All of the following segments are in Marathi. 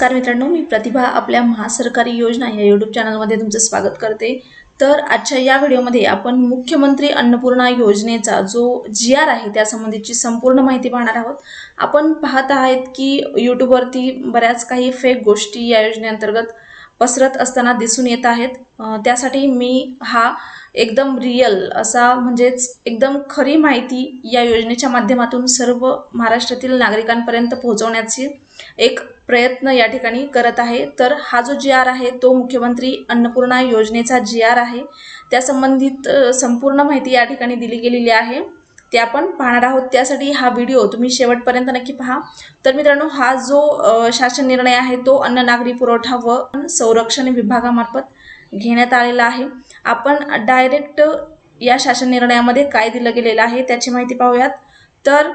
नमस्कार मित्रांनो मी प्रतिभा आपल्या महासरकारी योजना या यूट्यूब चॅनलमध्ये तुमचं स्वागत करते. तर आजच्या या व्हिडिओमध्ये आपण मुख्यमंत्री अन्नपूर्णा योजनेचा जो जी आर आहे त्यासंबंधीची संपूर्ण माहिती पाहणार आहोत. आपण पाहत आहात की यूट्यूबवरती बऱ्याच काही फेक गोष्टी या योजनेअंतर्गत पसरत असताना दिसून येत आहेत. त्यासाठी मी हा एकदम रियल असा म्हणजेच एकदम खरी माहिती या योजनेच्या माध्यमातून सर्व महाराष्ट्रातील नागरिकांपर्यंत पोहोचवण्याची एक प्रयत्न या ठिकाणी करत आहे. तर हा जो जी आर आहे तो मुख्यमंत्री अन्नपूर्णा योजनेचा जी आर आहे. त्या संबंधित संपूर्ण माहिती या ठिकाणी दिली गेलेली आहे. ते आपण पाहणार आहोत. त्यासाठी हा व्हिडिओ तुम्ही शेवटपर्यंत नक्की पहा. तर मित्रांनो हा जो शासन निर्णय आहे तो अन्न नागरी पुरवठा व संरक्षण विभागामार्फत घेण्यात आलेला आहे. आपण डायरेक्ट या शासन निर्णयामध्ये काय दिलं गेलेलं आहे त्याची माहिती पाहूयात. तर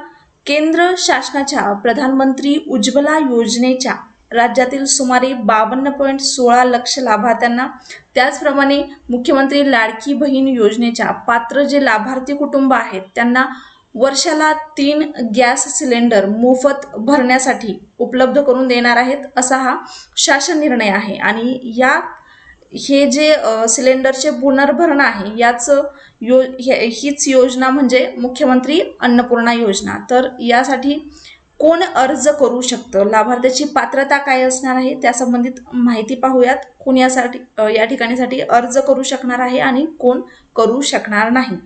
केंद्र शासनाच्या प्रधानमंत्री उज्ज्वला योजनेच्या राज्यातील सुमारे बावन्न पॉईंट सोळा लक्ष लाभार्थ्यांना त्याचप्रमाणे मुख्यमंत्री लाडकी बहीण योजनेच्या पात्र जे लाभार्थी कुटुंब आहेत त्यांना वर्षाला तीन गॅस सिलेंडर मोफत भरण्यासाठी उपलब्ध करून देणार आहेत असा हा शासन निर्णय आहे. आणि या हे जे सिलेंडरचे पुनर्भरण आहे याच यो हे- हीच योजना म्हणजे मुख्यमंत्री अन्नपूर्णा योजना. तर यासाठी कोण अर्ज करू शकतं? लाभार्थ्याची पात्रता काय असणार आहे? त्या संबंधित माहिती पाहूयात. कोण यासाठी या ठिकाणीसाठी अर्ज करू शकणार आहे आणि कोण करू शकणार नाही?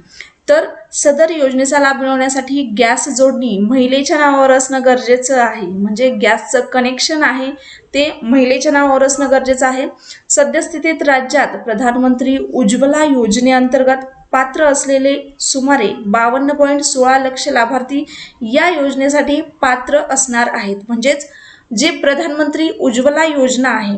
तर सदर योजनेचा लाभ मिळवण्यासाठी गॅस जोडणी महिलेच्या नावावर असणं गरजेचं आहे. म्हणजे गॅसचं कनेक्शन आहे ते महिलेच्या नावावर असणं गरजेचं आहे. सद्यस्थितीत राज्यात प्रधानमंत्री उज्ज्वला योजनेअंतर्गत पात्र असलेले सुमारे बावन्न पॉईंट सोळा लक्ष लाभार्थी या योजनेसाठी पात्र असणार आहेत. म्हणजेच जे प्रधानमंत्री उज्ज्वला योजना आहे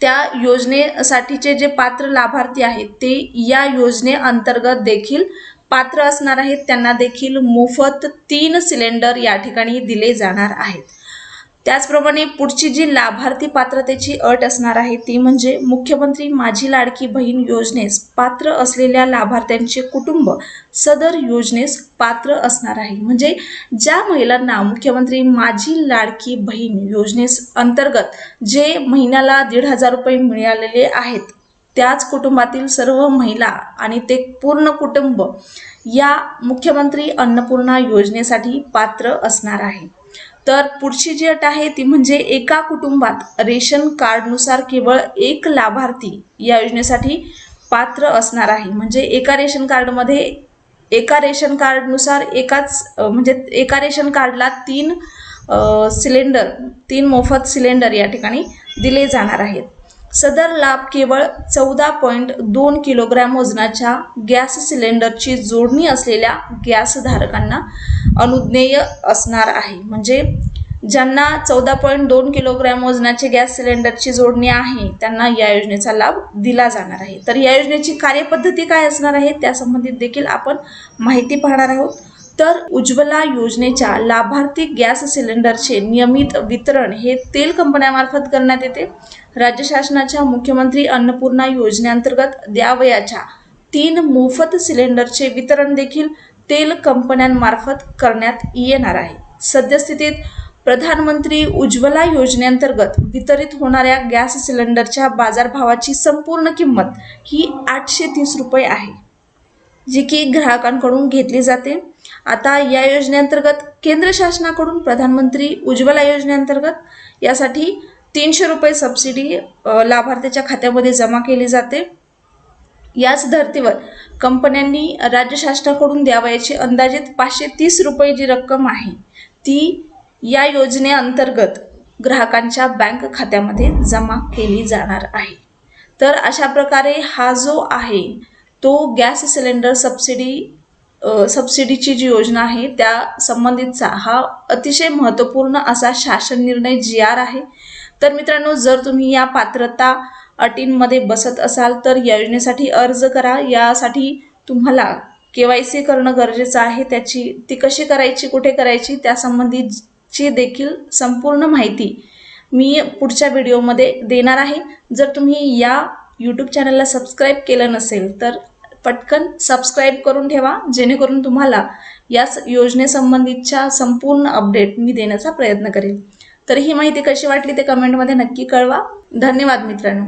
त्या योजनेसाठीचे जे पात्र लाभार्थी आहेत ते या योजनेअंतर्गत देखील पात्र असणार आहेत. त्यांना देखील मोफत तीन सिलेंडर या ठिकाणी दिले जाणार आहेत. त्याचप्रमाणे पुढची जी लाभार्थी पात्रतेची अट असणार आहे ती म्हणजे मुख्यमंत्री माझी लाडकी बहीण योजनेस पात्र असलेल्या लाभार्थ्यांचे कुटुंब सदर योजनेस पात्र असणार आहे. म्हणजे ज्या महिलांना मुख्यमंत्री माझी लाडकी बहीण योजनेस अंतर्गत जे महिन्याला दीड हजार रुपये मिळालेले आहेत त्याच कुटुंबातील सर्व महिला आणि ते पूर्ण कुटुंब या मुख्यमंत्री अन्नपूर्णा योजनेसाठी पात्र असणार आहे. तर पुढची जी अट आहे ती म्हणजे एका कुटुंबात रेशन कार्डनुसार केवळ एक लाभार्थी या योजनेसाठी पात्र असणार आहे. म्हणजे एका रेशन कार्डमध्ये एका रेशन कार्डनुसार एकाच म्हणजे एका रेशन कार्डला तीन सिलेंडर तीन मोफत सिलेंडर या ठिकाणी दिले जाणार आहेत. सदर लाभ केवळ चौदा पॉईंट दोन किलोग्रॅम वजनाच्या गॅस सिलेंडरची जोडणी असलेल्या गॅसधारकांना अनुज्ञेय असणार आहे. म्हणजे ज्यांना चौदा पॉईंट दोन किलोग्रॅम वजनाचे गॅस सिलेंडरची जोडणी आहे त्यांना या योजनेचा लाभ दिला जाणार आहे. तर या योजनेची कार्यपद्धती काय असणार आहे त्यासंबंधित देखील आपण माहिती पाहणार आहोत. तर उज्ज्वला योजनेच्या लाभार्थी गॅस सिलेंडरचे नियमित वितरण हे तेल कंपन्यामार्फत करण्यात येते. राज्य शासनाच्या मुख्यमंत्री अन्नपूर्णा योजनेअंतर्गत द्यावयाच्या तीन मोफत सिलेंडरचे वितरण देखील तेल कंपन्यांमार्फत करण्यात येणार आहे. सद्यस्थितीत प्रधानमंत्री उज्ज्वला योजनेअंतर्गत वितरित होणाऱ्या गॅस सिलेंडरच्या बाजारभावाची संपूर्ण किंमत ही आठशे तीस रुपये आहे जी की ग्राहकांकडून घेतली जाते. आता या योजनेअंतर्गत केंद्र शासनाकडून प्रधानमंत्री उज्ज्वला योजनेअंतर्गत यासाठी तीनशे रुपये सबसिडी लाभार्थ्याच्या खात्यामध्ये जमा केली जाते. याच धर्तीवर कंपन्यांनी राज्य शासनाकडून द्यावयाची अंदाजित पाचशे तीस रुपये जी रक्कम आहे ती या योजनेअंतर्गत ग्राहकांच्या बँक खात्यामध्ये जमा केली जाणार आहे. तर अशा प्रकारे हा जो आहे तो गॅस सिलेंडर सबसिडी सबसिडीची जी योजना आहे त्या संबंधितचा हा अतिशय महत्त्वपूर्ण असा शासन निर्णय जी आर आहे. तर मित्रांनो जर तुम्ही या पात्रता अटींमध्ये बसत असाल तर या योजनेसाठी अर्ज करा. यासाठी तुम्हाला के वाय सी करणं गरजेचं आहे. त्याची ती कशी करायची कुठे करायची त्यासंबंधीची देखील संपूर्ण माहिती मी पुढच्या व्हिडिओमध्ये देणार आहे. जर तुम्ही या यूट्यूब चॅनलला सबस्क्राईब केलं नसेल तर पटकन सबस्क्राईब करून ठेवा जेणेकरून तुम्हाला याच योजनेसंबंधीच्या संपूर्ण अपडेट मी देण्याचा प्रयत्न करेन. तर ही माहिती कशी वाटली ते कमेंटमध्ये नक्की कळवा. धन्यवाद मित्रांनो.